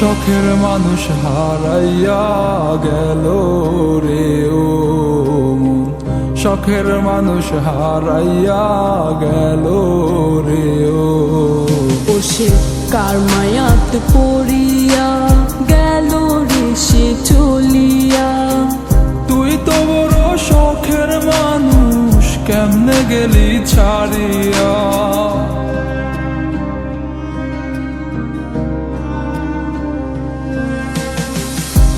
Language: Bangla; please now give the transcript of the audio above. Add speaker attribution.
Speaker 1: শখের মানুষ হারাইয়া গেল রে ও শখের মানুষ হারাইয়া গেল রে ও।
Speaker 2: বসে কার মায়াত